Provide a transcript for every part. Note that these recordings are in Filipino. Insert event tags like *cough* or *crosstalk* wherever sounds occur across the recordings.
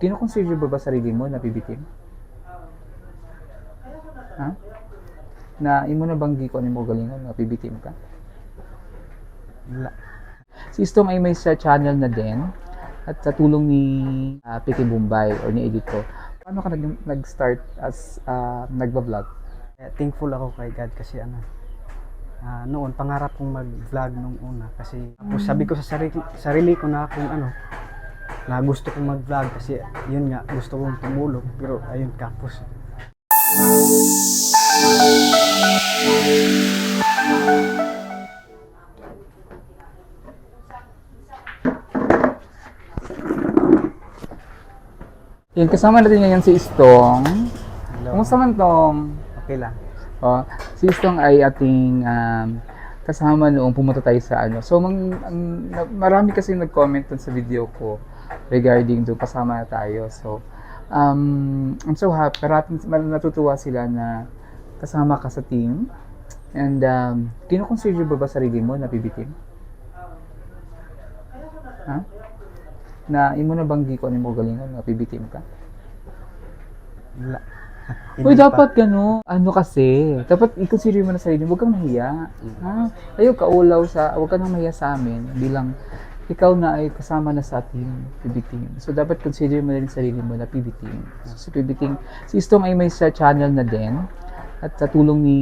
Kino-consider mo ba sarili mo na bibitim? Ha? Na imo na banggi ko ano mo galingon na bibitim ka? Wala. Si Istong ay may sa channel na din at sa tulong ni uh, Piki Bombay or ni Edito. Paano ka nag- nag-start as uh, nagba-vlog? Kaya thankful ako kay God kasi ano, ah, noon pangarap kong mag-vlog nung una kasi tapos sabi ko sa sarili, sarili ko na kung ano, na gusto kong mag-vlog kasi yun nga, gusto kong tumulong pero ayun kapos. Yan, kasama natin ngayon si Istong. Hello. Kumusta man tong? Okay lang. Oh, si Istong ay ating um, kasama noong pumunta tayo sa ano. So, mang, ang- marami kasi nag-comment sa video ko regarding do kasama na tayo. So, um, I'm so happy. Parating, mal- natutuwa sila na kasama ka sa team. And, um, kino-consider mo ba sarili mo na bibitim? Ha? Na imo na banggi ko ano mo galingon na bibitim ka? Wala. *laughs* Uy, dapat gano. Ano kasi, dapat i-consider mo na sarili mo. Huwag kang mahiya. Ha? Ayaw ka ulaw sa, huwag ka nang mahiya sa amin bilang ikaw na ay kasama na sa ating PB team. So, dapat consider mo na rin sarili mo na PB team. So, si PB team, si Istong ay may sa channel na din at sa tulong ni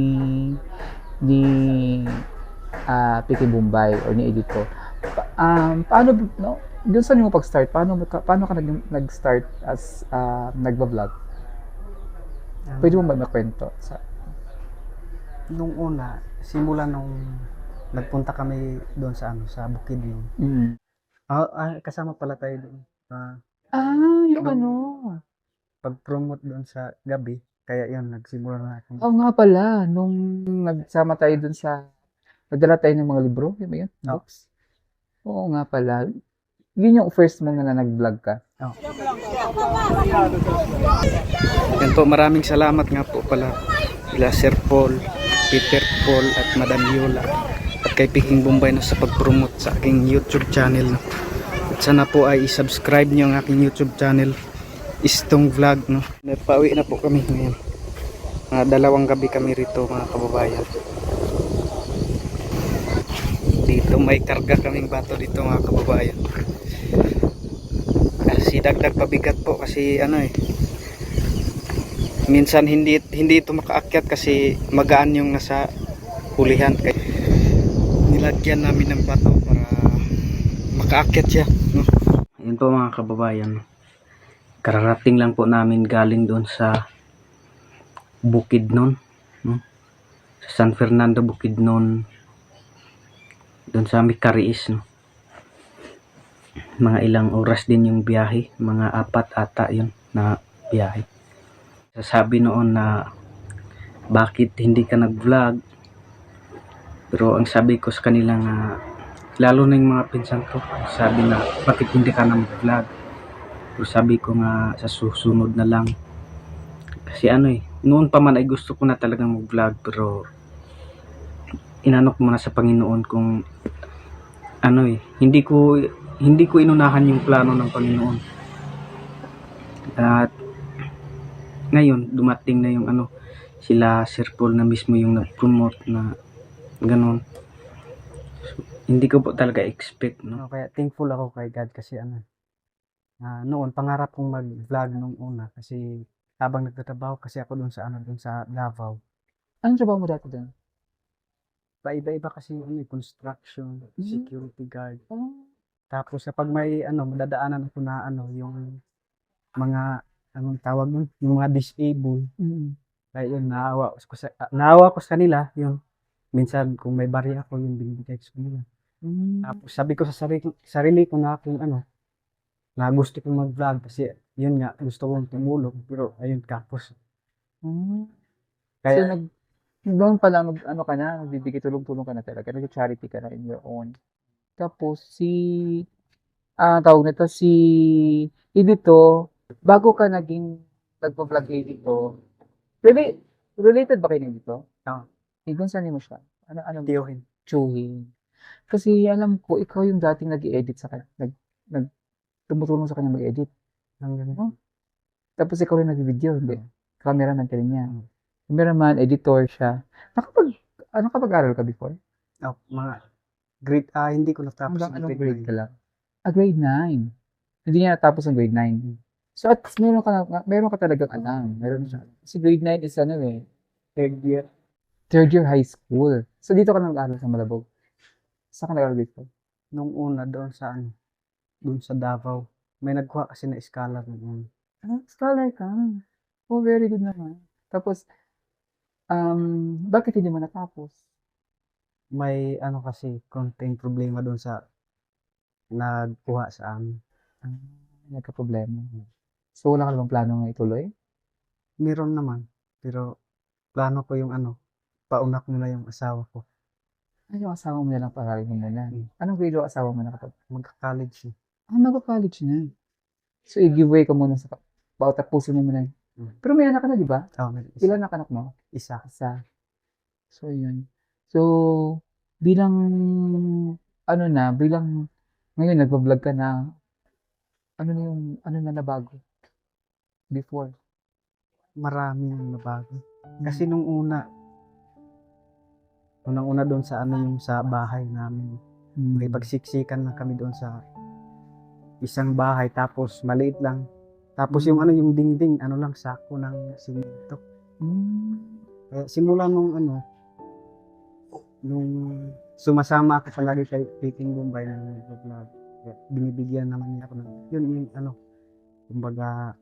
ni ah Piki Bombay or ni Edito. Pa- um, paano, no? Doon sa mo pag-start, paano, ka- paano ka nag- nag-start as ah, nagba-vlog? Ano, Pwede mo ba makwento? Sa, Nung una, simula nung nagpunta kami doon sa ano, sa bukid yun. mm. Ah, ah, kasama pala tayo doon. Ah, Ah, yung Nung- ano. pag-promote doon sa gabi, kaya yun, nagsimula na akong Oo nga pala, nung nagsama tayo dun sa, nagdala tayo ng mga libro, yun ba yun? Oo. Books? Oo nga pala. Yun yung first mo na nag-vlog ka. Yan po, maraming salamat nga po pala kila Sir Paul, Peter Paul at Madam Yola kay Piking Bombay na sa pag-promote sa aking YouTube channel. No? At sana po ay i-subscribe niyo ang aking YouTube channel Istong Vlog. No? Napauwi na po kami ngayon. Mga dalawang gabi kami rito mga kababayan. Dito may karga kaming bato dito mga kababayan. Kasi dagdag pabigat po kasi ano eh minsan hindi hindi ito makaakyat kasi magaan yung nasa hulihan kaya nilagyan namin ng bato para makaakyat siya no? yun po mga kababayan kararating lang po namin galing doon sa bukid nun no? sa San Fernando bukid nun doon sa Mikariis no? mga ilang oras din yung biyahe mga apat ata yun na biyahe sasabi noon na bakit hindi ka nag-vlog pero ang sabi ko sa kanila nga lalo na yung mga pinsan ko sabi na bakit hindi ka na mag-vlog? Pero sabi ko nga sa susunod na lang. Kasi ano eh noon pa man ay gusto ko na talagang mag-vlog pero inanok mo na sa Panginoon kung ano eh hindi ko hindi ko inunahan yung plano ng Panginoon. At ngayon dumating na yung ano sila Sir Paul na mismo yung nag-promote na ganun so, hindi ko po talaga expect no kaya thankful ako kay God kasi ano ah, noon pangarap kong mag-vlog nung una kasi habang nagtatrabaho kasi ako doon sa ano doon sa Davao Anong trabaho mo dati dun? paiba-iba kasi yung ano, eh, construction Mm. security guard Oh. tapos kapag may ano madadaanan ako na ano yung mga anong tawag nun yung mga disabled Mm. Kaya yun, naawa ko sa, naawa ko sa kanila, yun. Minsan, kung may bari ako, yung binibigay ko sa kanila. Mm. Tapos, sabi ko sa sarili, sarili ko na kung ano, na gusto kong mag-vlog kasi, yun nga, gusto kong tumulong, pero ayun, kapos. Mm. so, Kaya, nag, doon pala, mag, ano ka na, nagbibigay tulong-tulong ka na talaga. Nag-charity ka na in your own. Tapos, si, ah, tawag nito, si Edito, bago ka naging nagpa-vlog Edito, really, related ba kayo ni Edito? Oo. Eh, kung saan mo siya? Ano, ano, tiyohin. Chuhin. Kasi alam ko, ikaw yung dating nag-edit sa kanya, nag, nag, tumutulong sa kanya mag-edit. Hanggang Oh. Tapos ikaw rin nag-video, hindi. Cameraman ka rin niya. Mm. Cameraman, editor siya. Nakapag, ano kapag-aral ka before? oh, mga grade, ah, hindi ko natapos Hanggang ng anong grade ka nine. lang? Ah, grade 9. Hindi niya natapos ang grade 9. So at meron ka, meron ka talagang alam. Meron siya. Kasi grade 9 is ano eh, Third year. Third year high school. So dito ka nag-aaral sa Malabog. Saan ka nag-aaral dito? Nung una doon sa ano, doon sa Davao. May nagkuha kasi na scholar noon. Ah, scholar ka. Oh, very good naman. Tapos, um, bakit hindi mo natapos? May ano kasi, konting problema doon sa nagkuha sa amin. Ah, nagka-problema. So, wala ka namang plano nga ituloy? Meron naman. Pero plano ko yung ano, paunak muna yung asawa ko. Ay, yung asawa mo na lang paralin mo muna. Hmm. Anong grade yung asawa mo na kapag? Magka-college siya. Ah, mag-college na. So, i-giveaway ka muna sa tapusin mo muna. Hmm. Pero may anak ka na, di ba? Oh, may isa. Ilan anak anak mo? isa. Isa. So, yun. So, bilang, ano na, bilang, ngayon, nagpa-vlog ka na, ano na yung, ano na nabago? Before. Maraming nabago. Kasi nung una, unang-una doon sa ano yung sa bahay namin. May pagsiksikan na kami doon sa isang bahay tapos maliit lang. Tapos yung ano yung dingding, ano lang sako ng simento. Hmm. Kaya simula nung ano nung sumasama ako palagi kay Piting Bombay na nag-vlog. Kaya Binibigyan naman niya ako ng yun yung ano kumbaga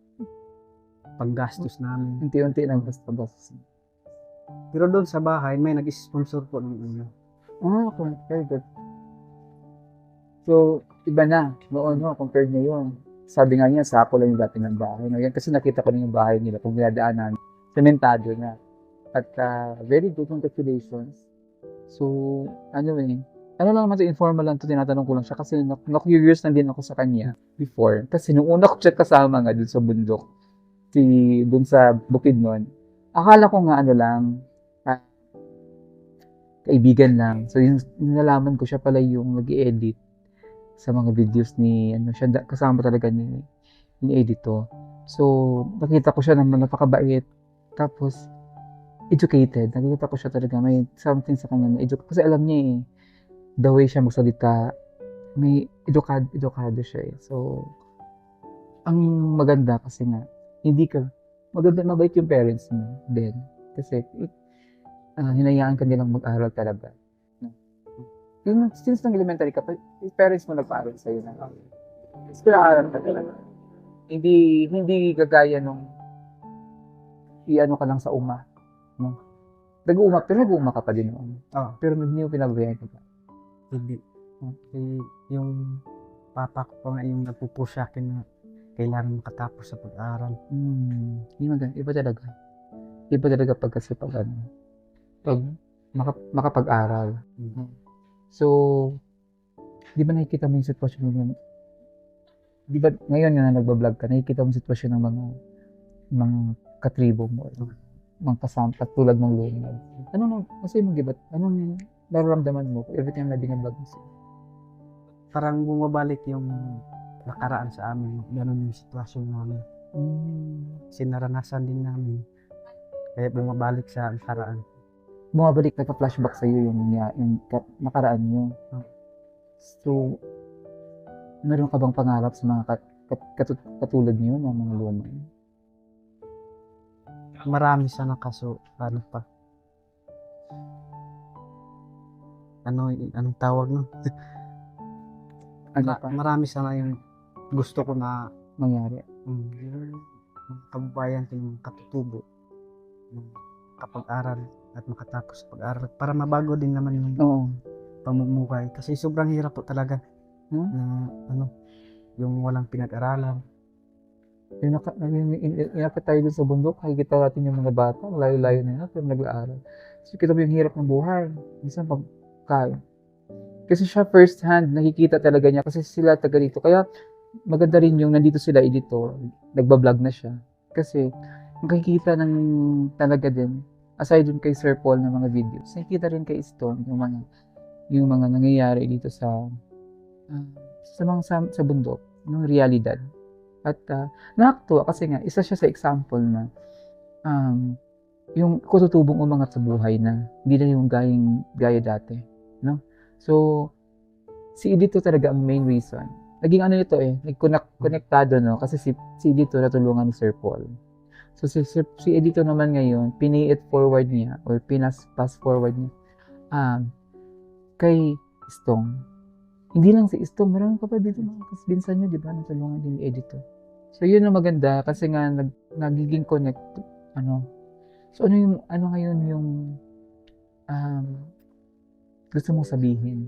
panggastos namin. Unti-unti nang basta-basta. Pero doon sa bahay may nag-sponsor po ng ano. Ah, okay. Very good. So, iba na. Noon, no, compared ngayon. Sabi nga niya, sako lang yung dati ng bahay. Ngayon, kasi nakita ko na yung bahay nila kung dinadaanan. Sementado na. At ah, very good, congratulations. So, ano eh, ano lang naman informal lang to, tinatanong ko lang siya kasi na- na-curious na din ako sa kanya before. Kasi nung una ko siya kasama nga dun sa bundok, si, dun sa bukid nun, akala ko nga ano lang, ah, kaibigan lang. So, yung nalaman ko siya pala yung nag edit sa mga videos ni, ano, siya kasama talaga ni, ni editor. So, nakita ko siya naman napakabait. Tapos, educated. Nakita ko siya talaga, may something sa kanya na edu- Kasi alam niya eh, the way siya magsalita, may edukado, edukado siya eh. So, ang maganda kasi nga, hindi ka, maganda, mabait yung parents mo din. Kasi, ah, hinayaan ka nilang mag-aral talaga. Yung, since nang elementary ka, yung parents mo nagpa-aral sa'yo na. Tapos pinaaral ka talaga. Hindi, hindi gagaya nung i-ano ka lang sa uma. No? Nag-uuma, pero nag-uuma ka pa din noon. Oh, Pero hindi mo pinabayaan ka pa. hindi. Eh, yung papa ko pa nga yung nagpupush sa akin na kailangan makatapos sa pag-aaral. Hmm, hindi maganda. Iba talaga. Iba talaga pag kasi pag ano, pag maka, makapag-aral. Mhm. So, di ba nakikita mo yung sitwasyon mo? Di ba ngayon na nagbablog ka, nakikita mo yung sitwasyon ng mga mga katribo mo, mga kasama, katulad ng lumad. Ano nang, kasi mong gibat, anong nararamdaman mo every time na binablog mo siya? Parang bumabalik yung nakaraan sa amin. Ganun yung sitwasyon namin. Hmm. Kasi naranasan din namin. Kaya bumabalik sa nakaraan. bumabalik, nagpa-flashback sa iyo yung, yung, yung ka- nakaraan nyo. Hmm. So, meron ka bang pangarap sa mga kat, kat, katut- katulad niyo ng mga lumay? Marami sana kaso ano pa. Ano, anong tawag no? Ano pa marami sana yung gusto ko na mangyari? um, yung kababayan ko yung katutubo. Yung kapag-aral at makatapos sa pag-aral para mabago din naman yung Oo. pamumuhay kasi sobrang hirap po talaga Hmm? na ano yung walang pinag-aralan Yung naka, yung, in- inakit tayo dun sa bundok, nakikita natin yung mga bata, ang layo-layo na yun, pero nag-aaral. So, kita mo yung hirap ng buhay. Minsan, pagkain. Kasi siya first hand, nakikita talaga niya kasi sila taga dito. Kaya, maganda rin yung nandito sila editor, nagbablog na siya. Kasi, nakikita ng talaga din, aside dun kay Sir Paul ng mga videos, nakikita rin kay Stone yung mga yung mga nangyayari dito sa ah, sa mga sa, sa bundok, yung realidad At uh, nakakatuwa kasi nga, isa siya sa example na um, yung kututubong umangat sa buhay na hindi na yung gayang gaya dati. No? So, si Edito talaga ang main reason. Naging ano nito eh, nag-konektado no? Kasi si, si Edito natulungan ni Sir Paul. So si, si, si Edito naman ngayon, pinay it forward niya or pinas pass forward niya um, kay Stong. Hindi lang si Stong, meron ka pa dito mga kasbinsan niyo, di ba? Natulungan din ni Edito. So yun ang maganda kasi nga nag, nagiging connect ano. So ano yung ano ngayon yung um, gusto mong sabihin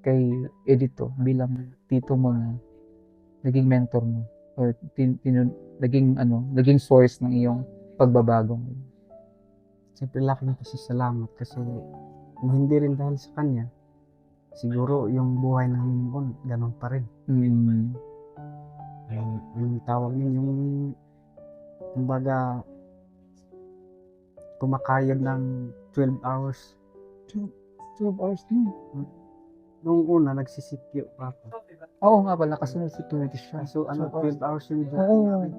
kay Edito bilang tito mo na naging mentor mo or tin, tin, naging ano, naging source ng iyong pagbabago. Siyempre laking pasasalamat kasi kung hindi rin dahil sa kanya, siguro yung buhay namin noon, ganun pa rin. Mm. Yung, yung tawag yun, yung kumbaga kumakayod ng 12 hours. 12 hours na. Nung una, nagsisikyo pa ako. Oo nga pala, kasunod security siya. So, ano, 12 12 hours yung duty Oo. namin.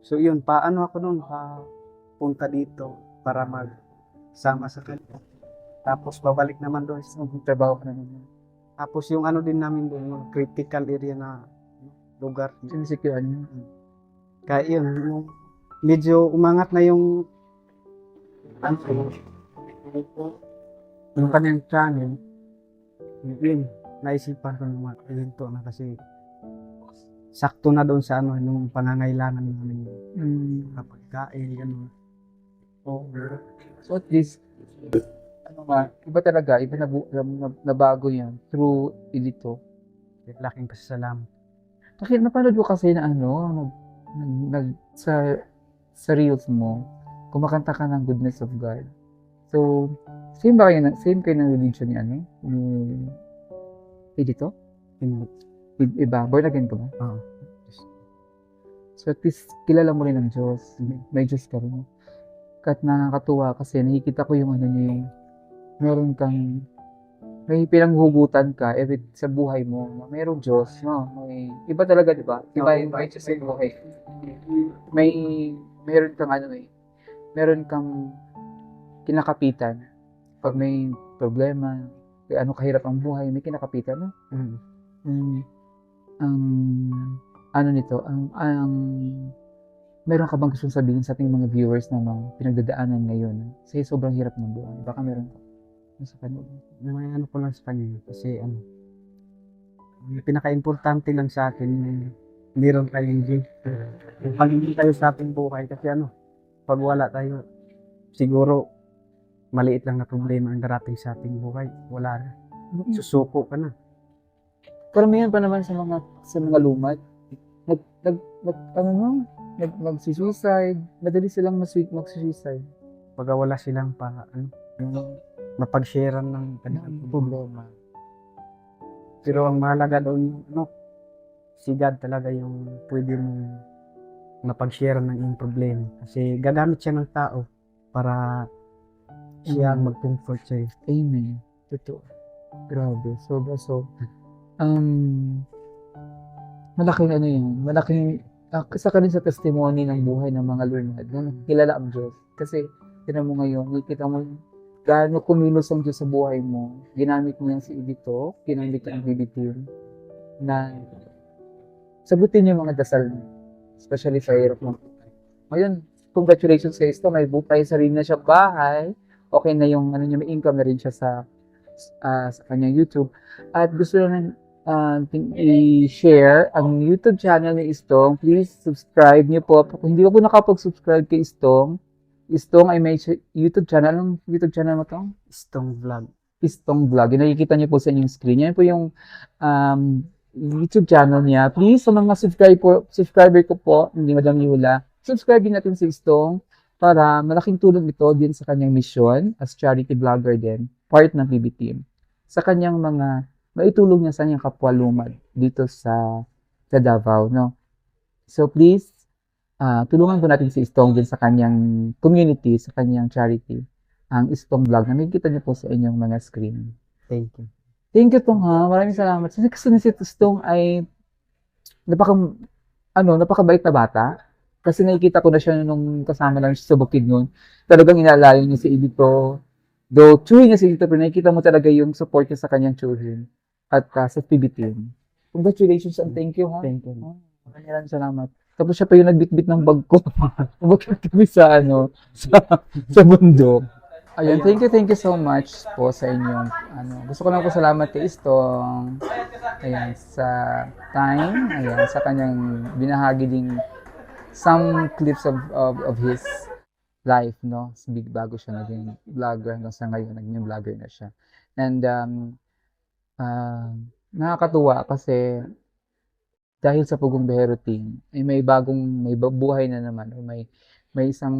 So, yun, paano ako nun, pa punta dito para magsama sa kanya. Tapos, babalik naman doon. sa- Trabaho ka na naman. Tapos, yung ano din namin doon, yung critical area na lugar. Sinisecure niyo. Kaya yun, yung medyo umangat na yung ano, yung kanyang channel. Yun, naisipan ko naman ito na kasi sakto na doon sa ano, yung pangangailangan namin Mm. kapag kain, gano'n. Oo. So at least, ano nga, iba talaga, iba na, na, nabago yan through edito. Laking pasasalamat. Kasi napanood ko kasi na ano, nag, nag, nag sa, sa reels mo, kumakanta ka ng goodness of God. So, same ba kayo, na- same kayo ng religion ni ano? Ni? Hindi. I- Iba, born again ka ba? Oo. So at least kilala mo rin ang Diyos. May, Diyos ka rin. Kahit nakakatuwa kasi nakikita ko yung ano niyo yung meron kang may pinanghugutan ka every sa buhay mo. Merong Diyos. No? May, iba talaga, di ba? Iba yung may Diyos sa buhay. May, meron kang ano eh. Meron kang kinakapitan. Pag may problema, ano kahirap ang buhay, may kinakapitan. No? Mm. Mm, ang ano nito, ang ang meron ka bang gustong sabihin sa ating mga viewers na mga pinagdadaanan ngayon? Kasi sobrang hirap ng buhay. Baka meron ka. Ano sa kanila? May ano ko lang sa kanya kasi ano, yung pinaka-importante lang sa akin yung meron tayong gift. Yung pagiging tayo sa ating buhay kasi ano, pag wala tayo, siguro maliit lang na problema ang darating sa ating buhay. Wala na. Susuko ka na. Karamihan pa naman sa mga sa mga lumad. Nag nag, nag ano no? Nag magsi-suicide. Madali silang mas magsi-suicide. Pag wala silang pa, ano, yung mapag-sharean ng kanilang Ang problema. Pero ang mahalaga doon, no, si God talaga yung pwede mong mapag-share ng iyong problema. Kasi gagamit siya ng tao para siya ang Mm. mag-comfort sa'yo. Amen. Totoo. Grabe. Sobra so. Um, malaking ano yun. Malaking, uh, isa ka rin sa testimony ng buhay ng mga lumad na kilala ang Diyos. Kasi, tinan mo ngayon, nakikita mo gaano kumilos ang Diyos sa buhay mo. Ginamit mo yan si Edito, ginamit ang BB team na sagutin niyo yung mga dasal mo. Especially sa hirap mo. Ngayon, congratulations kay Isto. May buhay sarili na siyang bahay okay na yung ano niya, may income na rin siya sa ah, sa kanyang YouTube. At gusto na uh, i-share ang YouTube channel ni Istong. Please subscribe niyo po. Kung hindi ko po nakapag-subscribe kay Istong, Istong ay may YouTube channel. Anong YouTube channel mo to? Stong vlog. Istong Vlog. Yung nakikita niyo po sa inyong screen. Yan po yung um, YouTube channel niya. Please, sa mga subscribe po, subscriber ko po, hindi Madam Yula, subscribe din natin si Istong para malaking tulong ito din sa kanyang mission as charity vlogger din, part ng PB team. Sa kanyang mga maitulong niya sa kanyang kapwa lumad dito sa sa Davao, no? So please, ah, tulungan po natin si Istong din sa kanyang community, sa kanyang charity ang Istong Vlog na nakikita niyo po sa inyong mga screen. Thank you. Thank you, Tong, ha. Maraming salamat. Kasi kasi si Istong ay napaka ano, napakabait na bata. Kasi nakikita ko na siya nung kasama lang siya sa bukid noon. Talagang inalayo niya si Edito. Though, chewin niya si Edito, pero nakikita mo talaga yung support niya sa kanyang children. At uh, sa PB team. Congratulations and thank you ha. Thank you. Oh, maraming salamat. Tapos siya pa yung nagbitbit ng bag ko. *laughs* Bakit kami sa ano, sa, sa bundok. Ayun, thank you, thank you so much po sa inyong, ano, gusto ko lang po salamat kay Istong, ayan, sa time, ayan, sa kanyang binahagi ding some clips of, of, of his life, no? Big bago siya naging vlogger hanggang sa ngayon, naging vlogger na siya. And, um, ah, nakakatuwa kasi dahil sa Pugong Behero team, ay may bagong, may buhay na naman, o may, may isang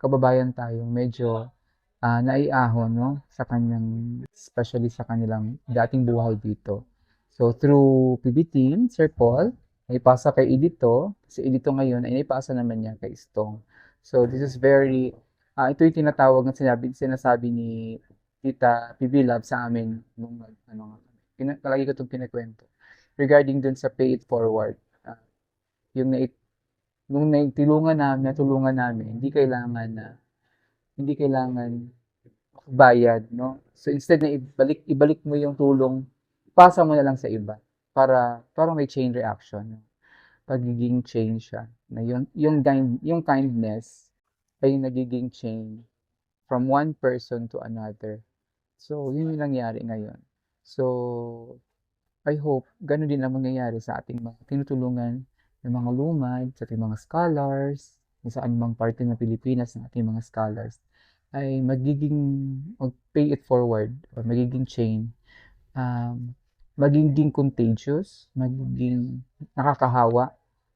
kababayan tayong medyo ah naiahon no sa kanyang especially sa kanilang dating buhay dito. So through PB team, Sir Paul, naipasa kay Edito, si Edito ngayon ay naipasa naman niya kay Stong. So this is very ah ito yung tinatawag na sinabi sinasabi ni Tita PB Love sa amin nung ano pina, palagi ko itong kinakwento regarding dun sa pay it forward. Ah, yung na nung naitulungan namin, natulungan namin, hindi kailangan na hindi kailangan bayad, no? So instead na ibalik ibalik mo yung tulong, pasa mo na lang sa iba para para may chain reaction. Pagiging chain siya. Na yung yung yung kindness ay nagiging chain from one person to another. So yun yung nangyari ngayon. So I hope ganun din ang mangyayari sa ating mga tinutulungan ng mga lumad, sa ating mga scholars, kung saan mang parte ng Pilipinas ng ating mga scholars ay magiging mag-pay it forward or magiging chain um, magiging contagious magiging nakakahawa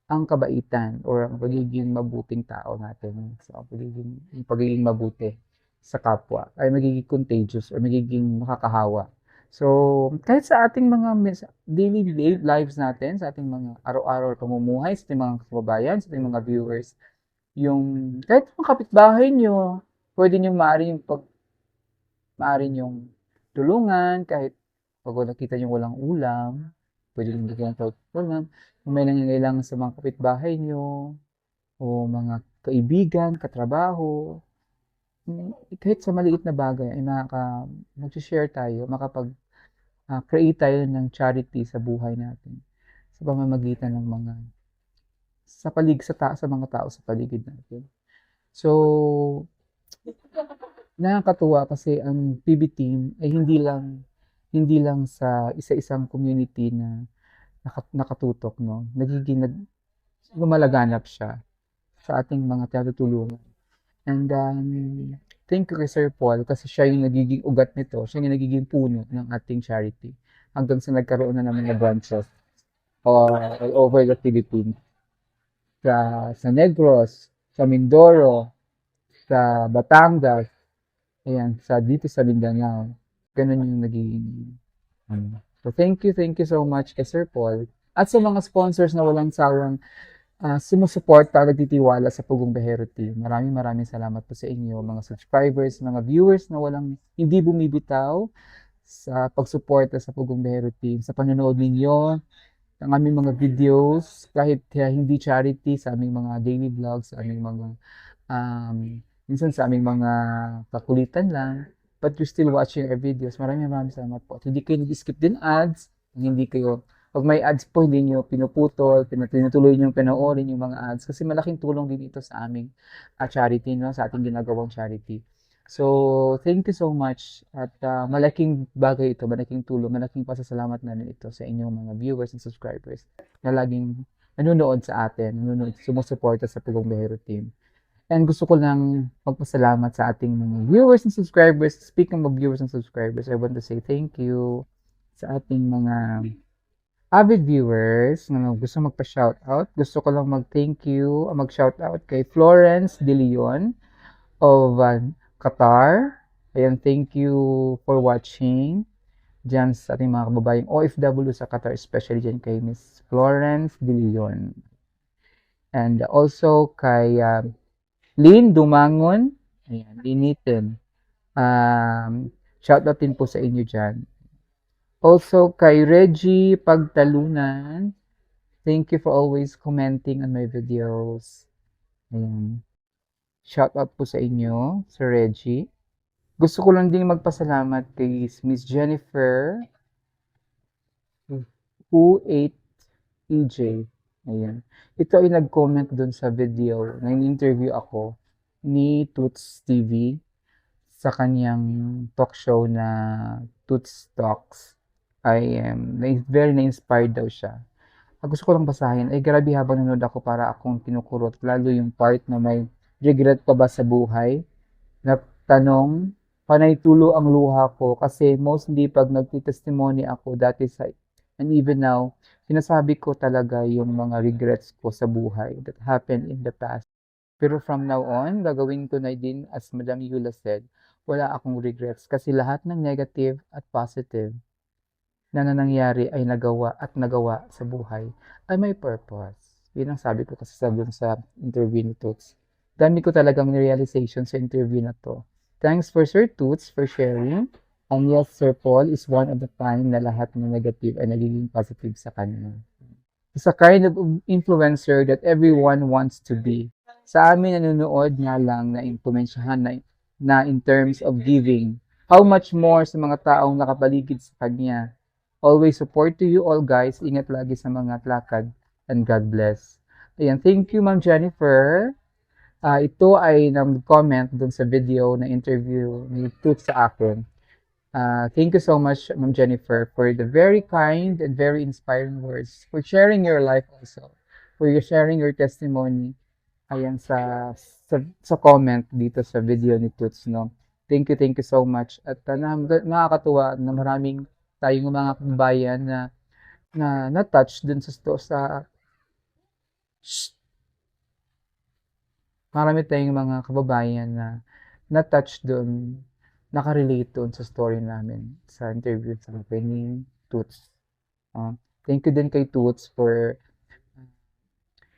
ang kabaitan or ang pagiging mabuting tao natin so ang pagiging yung pagiging mabuti sa kapwa ay magiging contagious or magiging nakakahawa so kahit sa ating mga daily li- lives natin sa ating mga araw-araw pamumuhay sa ating mga kababayan sa ating mga viewers yung kahit mga kapitbahay nyo pwede nyo maaari yung pag maaari yung tulungan kahit pag nakita nyo walang ulam pwede nyo bigyan ng ulam kung may nangangailangan sa mga kapitbahay nyo o mga kaibigan, katrabaho mm, kahit sa maliit na bagay ay makaka mag-share tayo makapag ah, tayo ng charity sa buhay natin sa pamamagitan ng mga sa palig sa ta sa mga tao sa paligid natin. So nakakatuwa kasi ang PB team ay hindi lang hindi lang sa isa-isang community na naka- nakatutok no. Nagiging nag lumalaganap siya sa ating mga tinutulungan. And um, thank you kay Sir Paul kasi siya yung nagiging ugat nito, siya yung nagiging puno ng ating charity hanggang sa nagkaroon na naman ng branches all, all over the Philippines. Sa, sa Negros, sa Mindoro, sa Batangas, ayan, sa dito sa Mindanao. Ganun yung naging ano. So thank you, thank you so much kay Sir Paul. At sa mga sponsors na walang sawang uh, sumusuporta, nagtitiwala sa Pugong Behero Team. Maraming maraming salamat po sa inyo, mga subscribers, mga viewers na walang hindi bumibitaw sa pagsuporta sa Pugong Behero Team, sa panonood ninyo ng aming mga videos, kahit uh, hindi charity, sa aming mga daily vlogs, sa aming mga, um, minsan sa aming mga kakulitan lang, but you're still watching our videos. Maraming maraming salamat po. At hindi kayo nag-skip din ads, hindi kayo pag may ads po, hindi nyo pinuputol, pin- tinutuloy nyo panoorin yung mga ads kasi malaking tulong din ito sa aming uh, charity, no? sa ating ginagawang charity. So, thank you so much at uh, malaking bagay ito, malaking tulong, malaking pasasalamat namin ito sa inyong mga viewers and subscribers na laging nanonood sa atin, nanonood, sumusuporta sa Pugong Behero Team. And gusto ko lang magpasalamat sa ating mga viewers and subscribers. Speaking of viewers and subscribers, I want to say thank you sa ating mga avid viewers na gusto magpa-shoutout, gusto ko lang mag-thank you, mag-shoutout kay Florence De Leon of uh, Qatar. Ayan, thank you for watching dyan sa ating mga kababayang OFW sa Qatar, especially dyan kay Miss Florence De Leon. And also kay uh, Lynn Dumangon, ayan, Linitin. Um, shoutout din po sa inyo dyan. Also kay Reggie Pagtalunan. Thank you for always commenting on my videos. Ayan. Shout out po sa inyo, Sir Reggie. Gusto ko lang din magpasalamat kay Miss Jennifer who ate EJ. Ayan. Ito ay nag-comment dun sa video na interview ako ni Toots TV sa kanyang talk show na Toots Talks. I am na, very na-inspired daw siya. Ang gusto ko lang basahin, ay grabe habang nanonood ako para akong kinukurot, lalo yung part na may regret pa ba sa buhay? Na tanong, panay tulo ang luha ko kasi mostly pag nagtitestimony ako dati sa and even now, sinasabi ko talaga yung mga regrets ko sa buhay that happened in the past. Pero from now on, gagawin ko na din as Madam Yula said, wala akong regrets kasi lahat ng negative at positive na nangyari ay nagawa at nagawa sa buhay ay may purpose. Yun ang sabi ko kasi sa sa interview ni Toots. Dami ko talagang realization sa interview na to. Thanks for Sir Toots for sharing. And yes, Sir Paul is one of the time na lahat ng negative ay nagiging positive sa kanya. He's a kind of influencer that everyone wants to be. Sa amin nanonood nga lang na impluensyahan na, na in terms of giving. How much more sa mga taong nakapaligid sa kanya. Always support to you all guys. Ingat lagi sa mga lakad. And God bless. Ayan, thank you Ma'am Jennifer. Ah, ito ay nag-comment dun sa video na interview ni Toots sa akin. Ah, thank you so much, Ma'am Jennifer, for the very kind and very inspiring words, for sharing your life also, for your sharing your testimony. Ayan sa, sa, sa comment dito sa video ni Toots, no? Thank you, thank you so much. At uh, na, nakakatuwa na maraming tayong mga kabayan na na na-touch dun sa sa. Marami tayong mga kababayan na na-touch dun, nakarelate dun sa story namin sa interview sa ni Toots. Ah, thank you din kay Toots for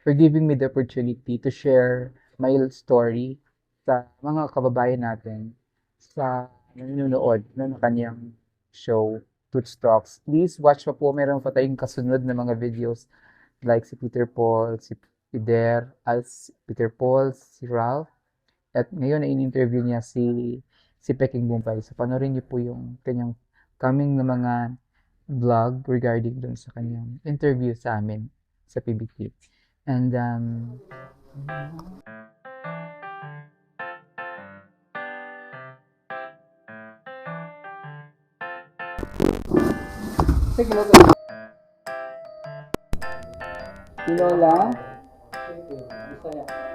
for giving me the opportunity to share my story sa mga kababayan natin sa nanonood ng kanyang show, Toots Talks. Please watch pa po, meron pa tayong kasunod na mga videos like si Peter Paul, si Pider, as Peter Paul, si Ralph. At ngayon na in-interview niya si si Peking Bumpay. So panoorin niyo po yung kanyang coming na mga vlog regarding dun sa kanyang interview sa amin sa PBT. And um, Sige, logo. Tinola.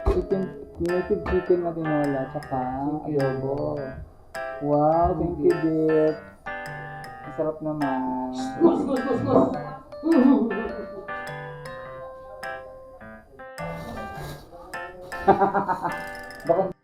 Chicken, native chicken na tinola, tsaka adobo. Wow, thank you, Dip. Ang sarap naman. *laughs* Baka